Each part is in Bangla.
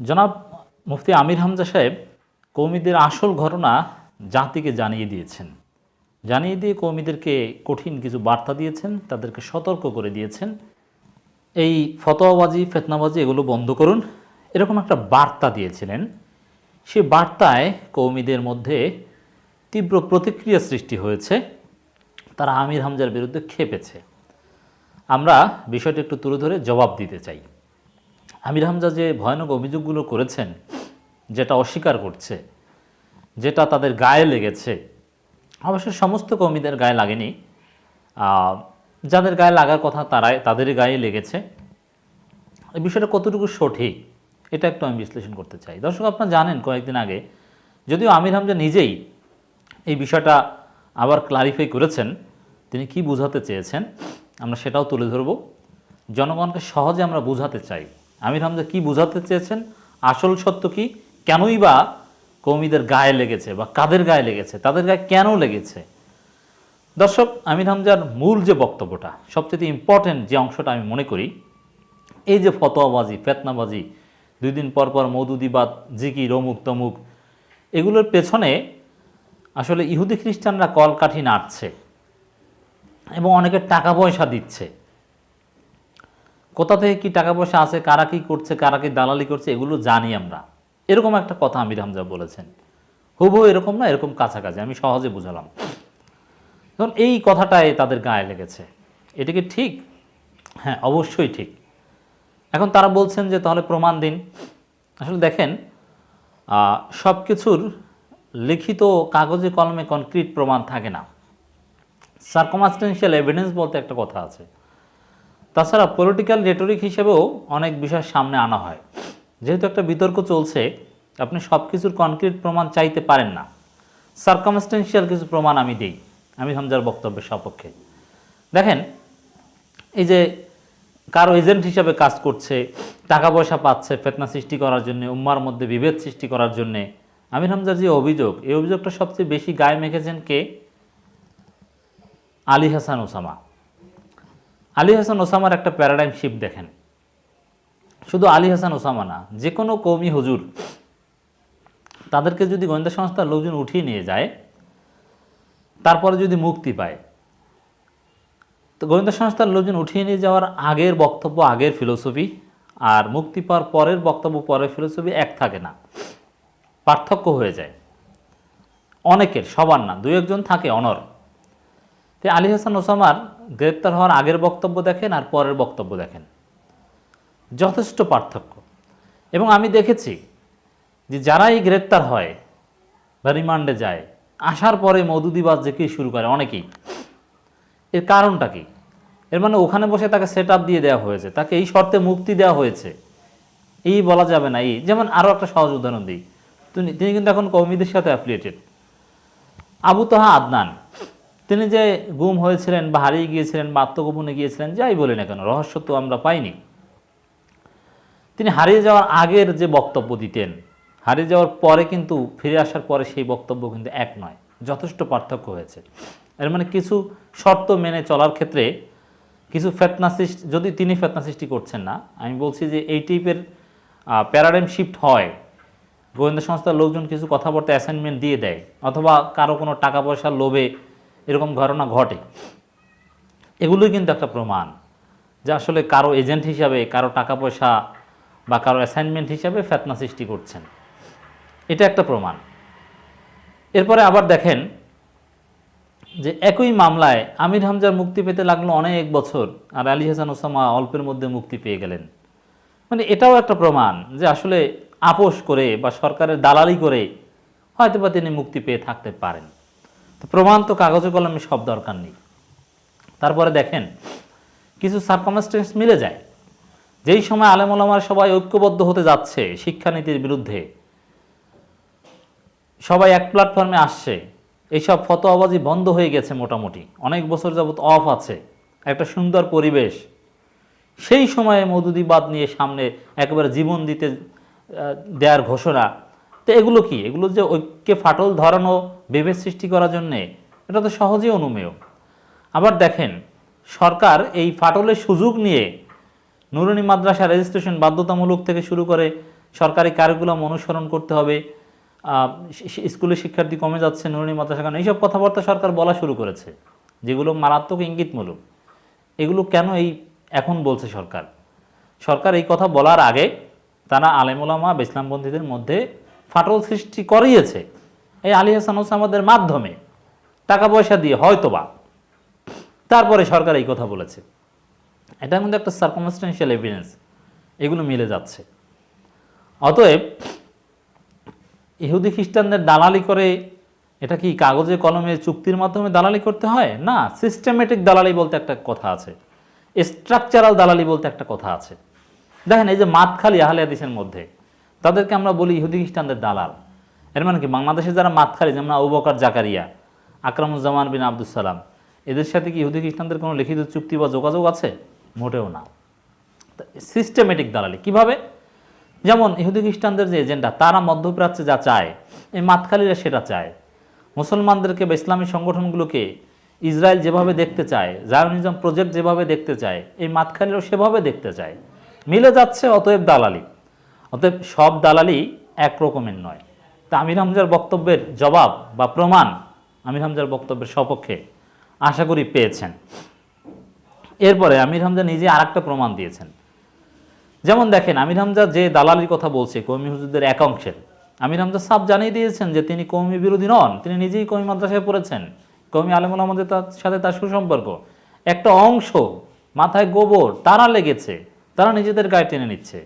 জনাব মুফতি আমির হামজা সাহেব কৌমিদের আসল ঘটনা জাতিকে জানিয়ে দিয়েছেন। জানিয়ে দিয়ে কৌমিদেরকে কঠিন কিছু বার্তা দিয়েছেন, তাদেরকে সতর্ক করে দিয়েছেন। এই ফতোয়াবাজি, ফেতনাবাজি এগুলো বন্ধ করুন। এরকম একটা বার্তা দিয়েছিলেন। সে বার্তায় কৌমিদের মধ্যে তীব্র প্রতিক্রিয়া সৃষ্টি হয়েছে। তারা আমির হামজার বিরুদ্ধে খেপেছে আমরা বিষয়টি একটু তুলে ধরে জবাব দিতে চাই। আমির হামজা যে ভয়ানক অভিযোগগুলো করেছেন, যেটা অস্বীকার করছে, যেটা তাদের গায়ে লেগেছে, অবশ্য সমস্ত কর্মীদের গায়ে লাগেনি। যাদের গায়ে লাগার কথা তারাই তাদের গায়ে লেগেছে। এই বিষয়টা কতটুকু সঠিক, এটা একটু আমি বিশ্লেষণ করতে চাই। দর্শক, আপনারা জানেন, কয়েকদিন আগে যদিও আমির হামজা নিজেই এই বিষয়টা আবার ক্লারিফাই করেছেন, তিনি কি বোঝাতে চেয়েছেন, আমরা সেটাও তুলে ধরব। জনগণকে সহজে আমরা বোঝাতে চাই। আমির হামজা কি বোঝাতে চেয়েছেন? আসল সত্য কি? কেনই বা কৌমিদের গায়ে লেগেছে বা কাদের গায়ে লেগেছে? তাদের গায়ে কেন লেগেছে? দর্শক, আমির হামজার মূল যে বক্তব্যটা, সবচেয়ে ইম্পর্টেন্ট যে অংশটা আমি মনে করি, এই যে ফতোয়াবাজি, ফেতনাবাজি, দুই দিন পর পর মৌদুদিবাদ জিকি রমুক তমুক, এগুলোর পেছনে আসলে ইহুদি খ্রিস্টানরা কলকাঠি নাড়ছে এবং অনেকে টাকা পয়সা দিচ্ছে। কোথা থেকে কি টাকা পয়সা আছে, কারা কি করছে, কারা কি দালালি করছে, এগুলো জানি আমরা। এরকম একটা কথা আমির হামজা বলেছেন। হুবহু এরকম না, এরকম কাছাকাছি, আমি সহজে বুঝালাম। ধরুন এই কথাটাই তাদের গায়ে লেগেছে। এটা কি ঠিক? হ্যাঁ অবশ্যই ঠিক। এখন তারা বলছেন যে, তাহলে প্রমাণ দিন। আসলে দেখেন সব কিছুর লিখিত কাগজে কলমে কনক্রিট প্রমাণ থাকে না। সার্কমাস্টেন্সিয়াল এভিডেন্স বলতে একটা কথা আছে। তাছাড়া পলিটিক্যাল রেটরিক হিসেবেও অনেক বিষয় সামনে আনা হয়। যেহেতু একটা বিতর্ক চলছে, আপনি সব কিছুর কনক্রিট প্রমাণ চাইতে পারেন না। সার্কমস্টেন্সিয়াল কিছু প্রমাণ আমি দিই। আমি হামজার বক্তব্যের সপক্ষে। দেখেন, এই যে কারও এজেন্ট হিসাবে কাজ করছে, টাকা পয়সা পাচ্ছে ফেতনা সৃষ্টি করার জন্য, উম্মার মধ্যে বিভেদ সৃষ্টি করার জন্যে, আমির হামজার যে অভিযোগ, এই অভিযোগটা সবচেয়ে বেশি গায়ে মেখেছেন কে? আলী হাসান ওসামা। আলী হাসান ওসামার একটা প্যারাডাইম শিফট দেখেন। শুধু আলী হাসান ওসামা না, যে কোনো কৌমি হুজুর, তাদেরকে যদি গোয়েন্দা সংস্থার লোকজন উঠিয়ে নিয়ে যায়, তারপরে যদি মুক্তি পায়, তো গোয়েন্দা সংস্থার লোকজন উঠিয়ে নিয়ে যাওয়ার আগের বক্তব্য, আগের ফিলোসফি আর মুক্তি পাওয়ার পরের বক্তব্য, পরের ফিলোসফি এক থাকে না। পার্থক্য হয়ে যায়। অনেকের, সবার না দু একজন থাকে, অনর। তো আলী হাসান ওসামার গ্রেপ্তার হওয়ার আগের বক্তব্য দেখেন আর পরের বক্তব্য দেখেন। যথেষ্ট পার্থক্য। এবং আমি দেখেছি যে যারাই গ্রেপ্তার হয় বা রিমান্ডে যায়, আসার পরে মধুদিবাজ যে কি শুরু করে অনেকেই। এর কারণটা কি? এর মানে ওখানে বসে তাকে সেট দিয়ে দেওয়া হয়েছে, তাকে এই শর্তে মুক্তি দেওয়া হয়েছে। এই বলা যাবে না, এই। যেমন আরও একটা সহজ উদাহরণ দিই। তিনি কিন্তু এখন কৌমিদের সাথে অ্যাফিলিয়েটেড আবু তাহা আদনান তিনি যে গুম হয়েছিলেন বা হারিয়ে গিয়েছিলেন বা আত্মগোপনে গিয়েছিলেন, যাই বলি না কেন, রহস্য তো আমরা পাইনি। তিনি হারিয়ে যাওয়ার আগের যে বক্তব্য দিতেন, হারিয়ে যাওয়ার পরে কিন্তু ফিরে আসার পরে সেই বক্তব্য কিন্তু এক নয়, যথেষ্ট পার্থক্য হয়েছে। এর মানে কিছু শর্ত মেনে চলার ক্ষেত্রে কিছু ফেতনা সৃষ্টি, যদি তিনি ফেতনা সৃষ্টি করছেন না, আমি বলছি যে এই টাইপের প্যারাডাইম শিফট হয়, গোয়েন্দা সংস্থার লোকজন কিছু কথাবার্তা অ্যাসাইনমেন্ট দিয়ে দেয়, অথবা কারও কোনো টাকা পয়সার লোভে এরকম ঘটনা ঘটে। এগুলোই কিন্তু একটা প্রমাণ যে আসলে কারও এজেন্ট হিসাবে, কারও টাকা পয়সা বা কারও অ্যাসাইনমেন্ট হিসাবে ফেতনা সৃষ্টি করছেন। এটা একটা প্রমাণ। এরপরে আবার দেখেন যে একই মামলায় আমির হামজার মুক্তি পেতে লাগল অনেক বছর আর আলী হাসান ওসামা অল্পের মধ্যে মুক্তি পেয়ে গেলেন। মানে এটাও একটা প্রমাণ যে আসলে আপোষ করে বা সরকারের দালালি করে হয়তো বা তিনি মুক্তি পেয়ে থাকতে পারেন। তো প্রমাণ তো কাগজে কলমে সব দরকার নেই। তারপরে দেখেন, কিছু সার্কমস্টেন্স মিলে যায়। যেই সময় আলেমলামার সবাই ঐক্যবদ্ধ হতে যাচ্ছে শিক্ষানীতির বিরুদ্ধে, সবাই এক প্ল্যাটফর্মে আসছে, এইসব ফতোয়াবাজি বন্ধ হয়ে গেছে মোটামুটি। অনেক বছর যাবত অফ আছে, একটা সুন্দর পরিবেশ। সেই সময়ে মধুদিবাদ নিয়ে সামনে একেবারে জীবন দিতে দেওয়ার ঘোষণা। তো এগুলো কি? এগুলো যে ঐক্যে ফাটল ধরানো বিভেদ সৃষ্টি করার জন্যে এটা তো সহজেই অনুমেয়। আবার দেখেন, সরকার এই ফাটলের সুযোগ নিয়ে নুরানি মাদ্রাসা রেজিস্ট্রেশন বাধ্যতামূলক থেকে শুরু করে সরকারি কারিকুলাম অনুসরণ করতে হবে স্কুলে শিক্ষার্থী কমে যাচ্ছে নুরনি মাদ্রাসা কারণ এইসব কথাবার্তা সরকার বলা শুরু করেছে। যেগুলো মারাত্মক ইঙ্গিতমূলক। এগুলো কেন এই এখন বলছে সরকার? সরকার এই কথা বলার আগে তারা আলেমুলামা বা মধ্যে ফাটল সৃষ্টি করিয়েছে। এই আলী হাসান ওসামাদের মাধ্যমে টাকা পয়সা দিয়ে হয়তোবা তারপরে সরকার এই কথা বলেছে। এটার মধ্যে একটা সার্কমস্টেন্সিয়াল এভিডেন্স এগুলো মিলে যাচ্ছে। অতএব ইহুদি খ্রিস্টানদের দালালি করে এটা কি কাগজে, কলমে, চুক্তির মাধ্যমে দালালি করতে হয়? না সিস্টেমেটিক দালালি বলতে একটা কথা আছে। স্ট্রাকচারাল দালালি বলতে একটা কথা আছে। দেখেন এই যে মাতখালি আহলে হাদিসের মধ্যে, তাদেরকে আমরা বলি ইহুদি খ্রিস্টানদের দালাল। এর মানে কি? বাংলাদেশে যারা মাতখালি যেমন আবু বকর জাকারিয়া, আকরামুজ্জামান বিন আব্দুল সালাম, এদের সাথে কি ইহুদি খ্রিস্টানদের কোনো লিখিত চুক্তি বা যোগাযোগ আছে? মোটেও না। সিস্টেমেটিক দালালি। কীভাবে? যেমন ইহুদি খ্রিস্টানদের যে এজেন্ডা, তারা মধ্যপ্রাচ্যে যা চায়, এই মাতখালিরা সেটা চায়। মুসলমানদেরকে বা ইসলামী সংগঠনগুলোকে ইসরায়েল যেভাবে দেখতে চায়, জায়নিজম প্রজেক্ট যেভাবে দেখতে চায়, এই মাতখালিরাও সেভাবে দেখতে চায়। মিলে যাচ্ছে অতএব দালালি। অতএব সব দালালি এক রকমের নয়। তা আমির হামজার বক্তব্যের জবাব বা প্রমাণ আমির হামজার বক্তব্যের সপক্ষে আশা করি পেয়েছেন। এরপরে আমির হামজা নিজে আরেকটা প্রমাণ দিয়েছেন। যেমন দেখেন, আমির হামজা যে দালালির কথা বলছে, কৌমি হুজুরদের এক অংশের, আমির হামজা সাপ জানিয়ে দিয়েছেন যে তিনি কৌমি বিরোধী নন, তিনি নিজেই কৌমি মাদ্রাসায় পড়েছেন। কৌমি আলমুল আমাদের তার সাথে তার সুসম্পর্ক। একটা অংশ মাথায় গোবর, তারা লেগেছে, তারা নিজেদের গায়ে টেনে নিচ্ছে।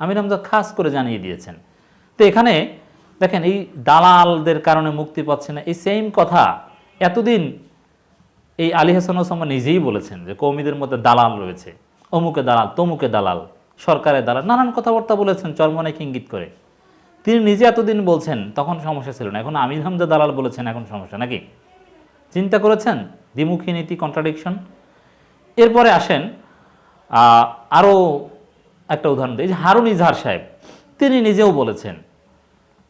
আমির হামজা খাস করে জানিয়ে দিয়েছেন। তো এখানে দেখেন, এই দালালদের কারণে মুক্তি পাচ্ছে না। এই সেম কথা এতদিন এই আলী হাসান ওসামা নিজেই বলেছেন যে, কৌমিদের মধ্যে দালাল রয়েছে। অমুকে দালাল, তমুকে দালাল, সরকারের দালাল, নানান কথাবার্তা বলেছেন চরমনাইকে ইঙ্গিত করে। তিনি নিজে এতদিন বলছেন, তখন সমস্যা ছিল না। এখন আমির হামজা দালাল বলেছেন, এখন সমস্যা নাকি? চিন্তা করেছেন? দ্বিমুখী নীতি কন্ট্রাডিকশন এরপরে আসেন আরও একটা উদাহরণ দিই। যে হারুন ইজহার সাহেব, তিনি নিজেও বলেছেন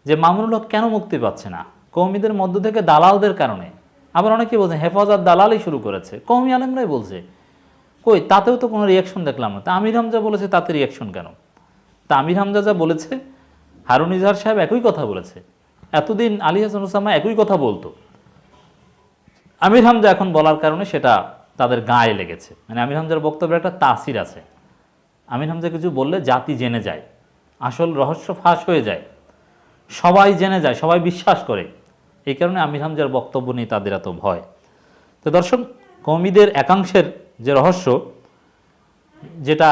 যে মামুনুল হক কেন মুক্তি পাচ্ছে না? কৌমিদের মধ্য থেকে দালালদের কারণে। আবার অনেকে বলছেন হেফাজত দালালই শুরু করেছে। কৌমি আলেমরাই বলছে, কই, তাতেও তো কোনো রিয়াকশন দেখলাম না। তা আমির হামজা বলেছে, তাতে রিয়াকশন কেন? তা আমির হামজা যা বলেছে, হারুন ইজহার সাহেব একই কথা বলেছে। এতদিন আলী হাসান ওসামা একই কথা বলতো। আমির হামজা এখন বলার কারণে সেটা তাদের গায়ে লেগেছে। মানে আমির হামজার বক্তব্যের একটা তাসির আছে। আমির হামজা কিছু বললে জাতি জেনে যায়। আসল রহস্য ফাঁস হয়ে যায়। সবাই জেনে যায়, সবাই বিশ্বাস করে। এই কারণে আমির হামজার বক্তব্য নিয়ে তাদের এত ভয়। তো দর্শক, কৌমিদের একাংশের যে রহস্য, যেটা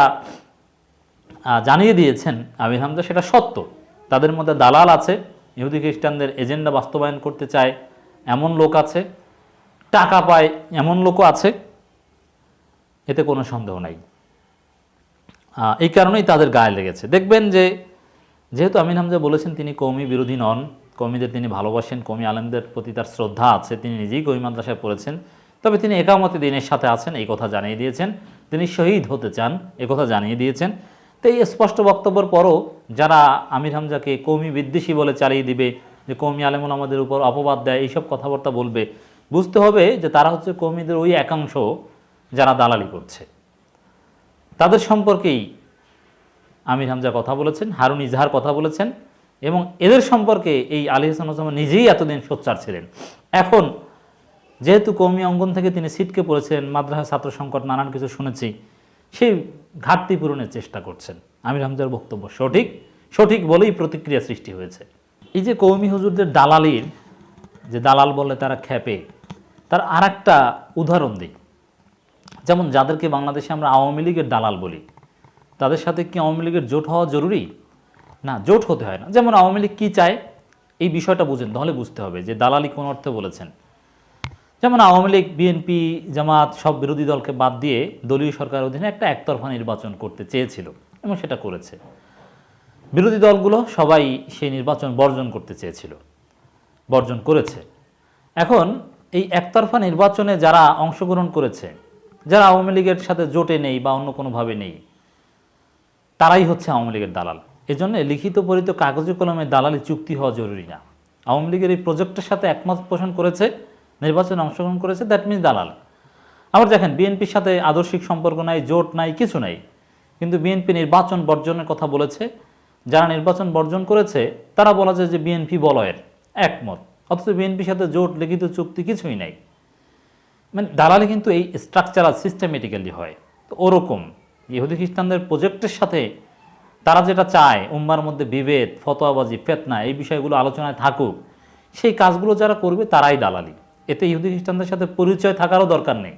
জানিয়ে দিয়েছেন আমির হামজা, সেটা সত্য। তাদের মধ্যে দালাল আছে, ইহুদি খ্রিস্টানদের এজেন্ডা বাস্তবায়ন করতে চায় এমন লোক আছে, টাকা পায় এমন লোকও আছে, এতে কোনো সন্দেহ নাই। এই কারণেই তাদের গায়ে লেগেছে। দেখবেন যে যেহেতু আমিন হামজা বলেছেন তিনি কৌমি বিরোধী নন কৌমিদের তিনি ভালোবাসেন কৌমি আলেমদের প্রতি তার শ্রদ্ধা আছে, তিনি নিজেই কৌমি মাদ্রাসায় পড়েছেন। তবে তিনি একামতে দিনের সাথে আছেন, এই কথা জানিয়ে দিয়েছেন। তিনি শহীদ হতে চান কথা জানিয়ে দিয়েছেন। তো এই স্পষ্ট বক্তব্যের পরও যারা আমির হামজাকে কৌমি বিদ্বেষী বলে চালিয়ে দিবে, যে কৌমি আলেমুল আমাদের উপর অপবাদ দেয়, এইসব কথাবার্তা বলবে, বুঝতে হবে যে তারা হচ্ছে কৌমিদের ওই একাংশ যারা দালালি করছে। তাদের সম্পর্কেই আমির হামজা কথা বলেছেন, হারুন ইজহার কথা বলেছেন এবং এদের সম্পর্কে এই আলী হাসান নিজেই এতদিন সোচ্চার ছিলেন। এখন যেহেতু কৌমি অঙ্গন থেকে তিনি সিটকে পড়েছেন, মাদ্রাসা ছাত্র সংকট নানান কিছু শুনেছি, সেই ঘাটতি পূরণের চেষ্টা করছেন। আমির হামজার বক্তব্য সঠিক সঠিক বলেই প্রতিক্রিয়া সৃষ্টি হয়েছে। এই যে কৌমি হুজুরদের দালালির যে দালাল বলে তারা খ্যাপে, তার আর একটা উদাহরণ দিই। যেমন যাদেরকে বাংলাদেশে আমরা আওয়ামী লীগের দালাল বলি তাদের সাথে কি আওয়ামী লীগের জোট হওয়া জরুরি? না, জোট হতে হয় না। যেমন আওয়ামী লীগ কী চায়? এই বিষয়টা বুঝেন, তাহলে বুঝতে হবে যে দালালি কোন অর্থে বলেছেন। যেমন আওয়ামী লীগ, বিএনপি, জামাত সব বিরোধী দলকে বাদ দিয়ে দলীয় সরকার অধীনে একটা একতরফা নির্বাচন করতে চেয়েছিল এবং সেটা করেছে। বিরোধী দলগুলো সবাই সেই নির্বাচন বর্জন করতে চেয়েছিল, বর্জন করেছে। এখন এই একতরফা নির্বাচনে যারা অংশগ্রহণ করেছে, যারা আওয়ামী লীগের সাথে জোটে নেই বা অন্য কোনোভাবে নেই তারাই হচ্ছে আওয়ামী লীগের দালাল। এজন্য লিখিত পরিত কাগজে কলমে দালালি চুক্তি হওয়া জরুরি না। আওয়ামী লীগের এই প্রজেক্টের সাথে একমত পোষণ করেছে, নির্বাচনে অংশগ্রহণ করেছে দ্যাট মিনস দালাল। আবার দেখেন, বিএনপির সাথে আদর্শিক সম্পর্ক নাই, জোট নাই, কিছু নাই। কিন্তু বিএনপি নির্বাচন বর্জনের কথা বলেছে। যারা নির্বাচন বর্জন করেছে, তারা বলা যায় যে বিএনপি বলয়ের একমত। অথচ বিএনপির সাথে জোট লিখিত চুক্তি কিছুই নাই। মানে দালালি কিন্তু এই স্ট্রাকচারাল সিস্টেমেটিক্যালি হয়। তো ওরকম। ইহুদি খ্রিস্টানদের প্রজেক্টের সাথে তারা যেটা চায়, উম্মার মধ্যে বিভেদ, ফতোয়াবাজি, ফেতনা, এই বিষয়গুলো আলোচনায় থাকুক, সেই কাজগুলো যারা করবে তারাই দালালি। এতে ইহুদি খ্রিস্টানদের সাথে পরিচয় থাকারও দরকার নেই।